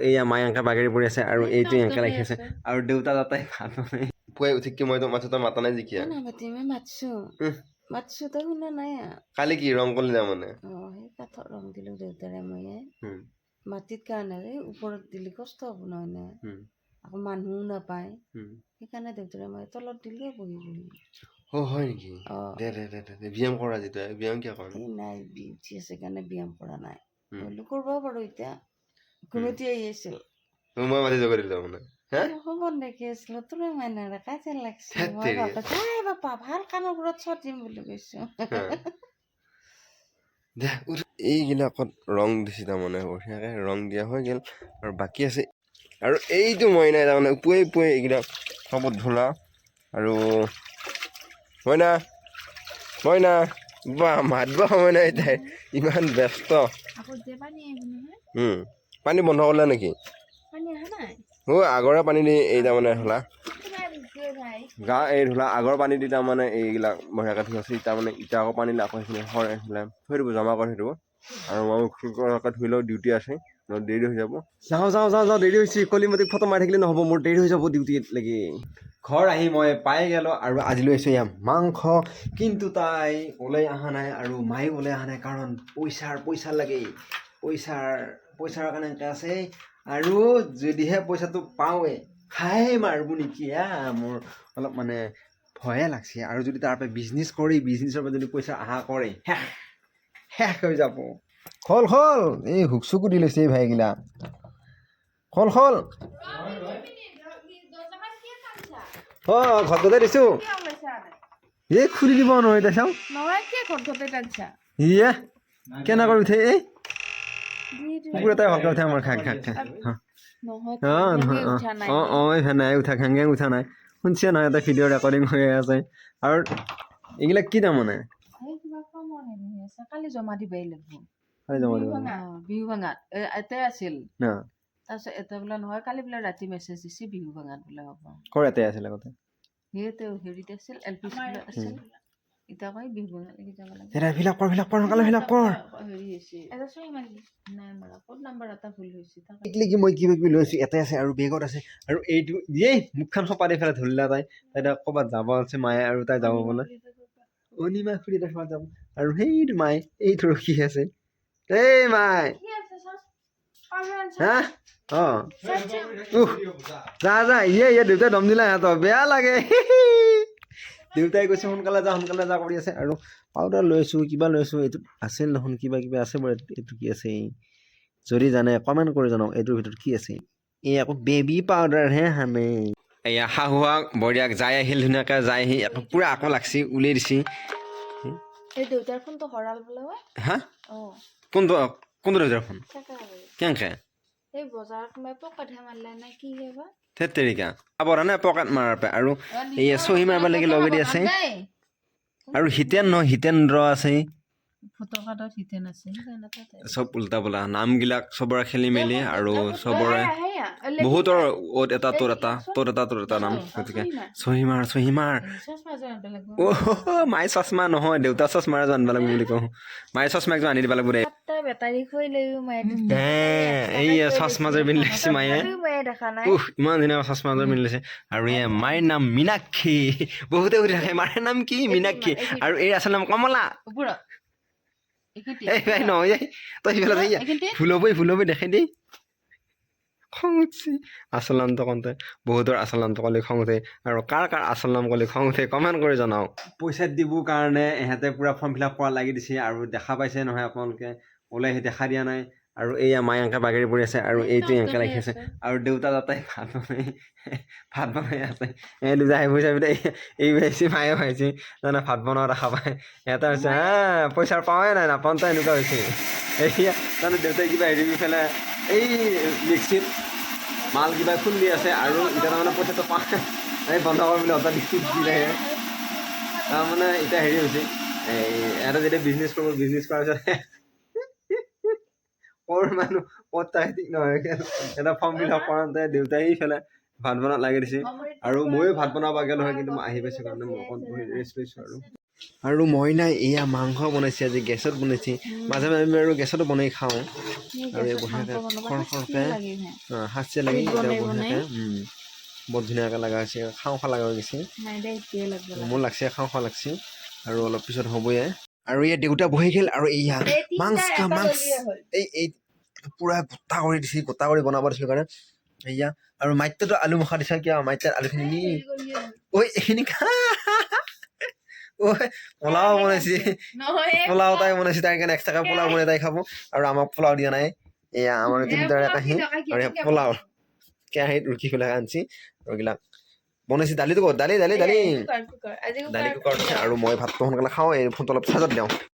এইয়া মায়ে এনেকৈ বাগৰি পৰি আছে আৰু এইটো এনেকৈ ৰাখি আছে। আৰু দেউতা তাতে ভাত বনাই। পুৱাই উঠি কি মই মাছ এটা মাতা নাই জিকিয়া মই মাতছো। মাতছো তই শুনা নাই? কালি কি ৰং কৰিলে তাৰমানে অ সেই কাঠত ৰং দিলো দেউতাৰে উম, মাটিত কাৰণে এই ওপৰত দিলে কষ্ট হ'ব নহয় নে? আকৌ মানুহো নাপায়। সেইকাৰণে দেউতাৰে মই তলত দিলে বহি বহি। অ হয় নেকি? অ। দে দে দে দে দে ব্যায়াম কৰা যিটো ব্যায়াম কিয় কৰা? নাই বি উঠি আছে কাৰণে ব্যায়াম কৰা নাই। কৰিবও পাৰো এতিয়া। আহি আছিল অ, মই মাতি যাব হে খবৰ দেখি আছিলো তোৰে মানে কাই লাগছে ধেৎ মই তেৰি। ভাবিছো "আই বাপা ভালো কাণৰ ওপৰত চটিম বুলি কৈছো এইগিলাকত ৰং দিছে তাৰমানে বঢ়িয়াকৈ ৰং দিয়া হৈ গ'ল আৰু বাকী আছে। আৰু এইটো মইনা তাৰমানে পুৱাই পুৱাই এইকেইটা চবত ধূলা। আৰু মইনা মইনা বা মাতব নাই তাই ইমান ব্যস্ত। পানী বন্ধ কৰিলা নেকি? অ' আগৰে পানী দি এই তাৰমানে ভাই? গা এই ধূলা আগৰ পানী দি তাৰমানে এইবিলাক বঢ়িয়াকৈ ধুই আছে তাৰমানে ইটা আকৌ পানী আকৌ সেইখিনি সৰ এইফালে থৈ দিব জমা কৰি থৈ দিব। আৰু মই শুক্ৰবাৰকৈ ধুই লওঁ ডিউটি আছে নহ'লে দেৰি হৈ যাব। যাওঁ যাওঁ যাওঁ যাওঁ দেৰি হৈছে কলিমতিক ফটো মাৰি থাকিলে নহ'ব মোৰ দেৰি হৈ যাব ডিউটিলৈকে ঘৰ আহি মই পাই গ'লোঁ আৰু আজি লৈ আহিছোঁ এয়া মাংস কিন্তু তাই ওলাই অহা নাই আৰু মায়ে ওলাই অহা নাই কাৰণ পইচাৰ পইচা লাগে পইচাৰ পইচাৰ কাৰণে আছে। আৰু যদিহে পইচাটো পাওঁৱে খাই মাৰিব নেকি? আ মোৰ অলপ মানে ভয়ে লাগছে। আৰু যদি তাৰ পৰা বিজনেছ কৰি বিজনেছৰ পৰা যদি পইচা অহা কৰে শেষ শেষ হৈ যাব। খল খল এই হুক চুকো দি লৈছে এই ভাইগিলা। খল খল। অ ঘৰতে দিছোঁ। এই খুলি দিব নহয় ইয়ে কেনেকৈ উঠে এই? কুকুৰ এটাই ভালকৈ উঠে আমাৰ খাক খাক খাক নহয় অঁ নহয় অঁ অঁ অঁ এই নাই উঠা ঘেং উঠা নাই। শুনছে নহয় এটা ভিডিঅ' ৰেকৰ্ডিং হৈ আছে। আৰু এইবিলাক কি তাৰমানে কালি জমা দিবই লাগিব খালি জমা দিব বিহু ভাঙাত। আছিল। না। তাৰপিছত এতে বোলে নহয় কালি বোলে ৰাতি মেছেজ দিছে বিহু ভাঙাত বোলে হ'ব। কৰ আছিলে আগতে? হেৰিত আছিল এল পি স্কুলত আছিল। এতিয়া কয় বিহু ভাঙাত লাগি যাব লাগে দাদা এইবিলাক কৰ এইবিলাক কৰ সোনকালে এইবিলাক কৰ হেৰি হৈছে এটা ছয় মাৰি নাই মাৰা ক'ত নাম্বাৰ এটা ভুল হৈছে তাকে শিকিলে কি মই কিবা কিবি লৈছোঁ ইয়াতে আছে আৰু বেগত আছে আৰু এইটো এই মুখখন সপাৰি ফেলাই ধৰিলা তাই তাই এতিয়া ক'ৰবাত যাব আছে মায়ে আৰু তাই যাব বোলে অনিমা খুৰী দেখুৱাত যাব আৰু সেইটো মায়ে এইটো ৰখি আছে এই মাই হা অঁ উহ যা যা ইয়ে ইয়ে দেউতাই দম দিলে সিহঁতৰ বেয়া লাগে দেউতাই কৈছে সোনকালে যা সোনকালে যা কৰি আছে। আৰু পাউডাৰ লৈ আছোঁ কিবা লৈ আছোঁ এইটো আছিল দেখোন কিবা কিবা আছে বাৰু এইটো- এইটো কি আছে যদি জানে কমেণ্ট কৰি জনাওক এইটোৰ ভিতৰত কি আছে। এই আকৌ বেবী পাউডাৰহে সানে এয়া শাহুৱাক বৰিয়াক যাই আহিল ধুনীয়াকৈ যাই আহি আকৌ পূৰা আকৌ লাগছি উলিয়াই দিছি। কোনটো কোনটো দেউতাৰ ফোন? কেনেকৈ এই বজাৰত সোমাই পকেটহে মাৰিলে নে কি হে বা? ধেত আবৰ নে পকেট মাৰাৰ পৰা আৰু এই চহী মাৰিব লাগি লগে দি আছে। আৰু হিতেন নহয় হিতেন্দ্ৰ আছে। চব উল্টা পোল্টা নামবিলাক চবৰে খেলি মেলি আৰু চবৰে বহুতৰ অত এটা তোৰ এটা তোৰ এটা তোৰ এটা নাম গতিকে চহিমাৰ চহিমাৰ। অ' মায়ে চশমা নহয় দেউতা চশমা এযোৰ আনিব লাগিব বুলি কওঁ। মায়ে চশমা একযোৰ আনি দিব লাগিব দেই বেটাৰী খুৱাই লৈও মায়ে হে এই চশমাযোৰ পিন্ধি লৈছে মায়ে। উহ ইমান ধুনীয়া চশমাযোৰ পিন্ধি লৈছে আৰু এয়া মায়েৰ নাম মীনাক্ষী। বহুতে সুধি থাকে মাৰ নাম কি? মীনাক্ষী। আৰু এই আচল নাম কমলা। এই ভাই নহয় তই যাই দেখাই দেই খং উঠছে আচল নামটো কওঁতে বহুতৰ আচল নামটো ক'লে খং উঠে আৰু কাৰ কাৰ আচল নাম ক'লে খং উঠে কমেণ্ট কৰি জনাওক। পইচা দিবৰ কাৰণে ইহঁতে পূৰা ফৰ্ম ফিল আপ কৰা লাগি দিছে আৰু দেখা পাইছে নহয় আপোনালোকে। ওলাই আহি দেখা দিয়া নাই। আৰু এইয়া মায়ে এনেকৈ বাগৰি পৰি আছে আৰু এইটো এনেকৈ ৰাখি আছে। আৰু দেউতা তাতে ভাত বনাই ভাত বনাই আছে। এই দুটা আহিব দেই এই ভাইছে মায়ে ভাইছে জানে ভাত বনোৱা দেখা পায়। এটা হৈছে হা পইচাৰ পাওঁৱে নাই নাপাওঁতে এনেকুৱা হৈছে। এতিয়া তাৰমানে দেউতাই কিবা হেৰি কৰি পেলাই এই মিক্সিত মাল কিবা খুন্দি আছে আৰু এতিয়া তাৰমানে পইচাটো পাওঁ এই বন্ধ কৰি বুলি অৰ্ডাৰ দি তাৰমানে এতিয়া হেৰি হৈছে এই এটা যেতিয়া বিজনেছ কৰিব বিজনেছ কৰাৰ পিছত ক'ৰ মানুহ ক'ত তাই ঠিক নহয়। এটা ফৰ্ম ফিল আপ কৰাওঁতে দেউতাই ফেলে ভাত বনাত লাগি দিছে। আৰু ময়ো ভাত বনাব গ'লো হয় কিন্তু মই আহি পাইছোঁ কাৰণে মই অকণ বহি ৰেষ্ট লৈছোঁ আৰু। আৰু মই নাই এয়া মাংস বনাইছে আজি গেছত বনাইছে। মাজে মাজে আমি আৰু গেছতো বনাই খাওঁ। আৰু এই বঢ়িয়াকৈ খৰ খৰকৈ সাঁচে লাগি বঢ়িয়াকৈ বহুত ধুনীয়াকৈ লগা হৈছে খাওঁ খাওঁ লগা হৈ গৈছে। মোৰ লাগছে খাওঁ খাওঁ লাগছে। আৰু অলপ পিছত হ'বয়ে। আৰু ইয়াত দেউতা বহি গ'ল আৰু এয়া মাংস খা, মাংস। এই এই পূৰা গোটা কৰি দিছে গোটা কৰি বনাব দিছিল কাৰণে। এয়া আৰু মাইত্যতো আলু মখা দিছা কিয়? মাইত্যাত আলুখিনি নি ঐ এইখিনি খা। ঐ পোলাও বনাইছে। পোলাও তাই বনাইছে তাই কাৰণে এক্সট্ৰাকৈ পোলাও বনাই তাই খাব। আৰু আমাক পোলাও দিয়া নাই। এয়া আমাৰ তিনিটাৰে কাঁহী আৰু পোলাও। কেৰাহীত ৰুকি পেলাই আনছি। এইবিলাক বনাইছে দালিটো ক'ত দালি দালি দালি। দালি কুকাৰত আৰু মই ভাতটো সোনকালে খাওঁ এই ফোনটো অলপ চাৰ্জত দিওঁ।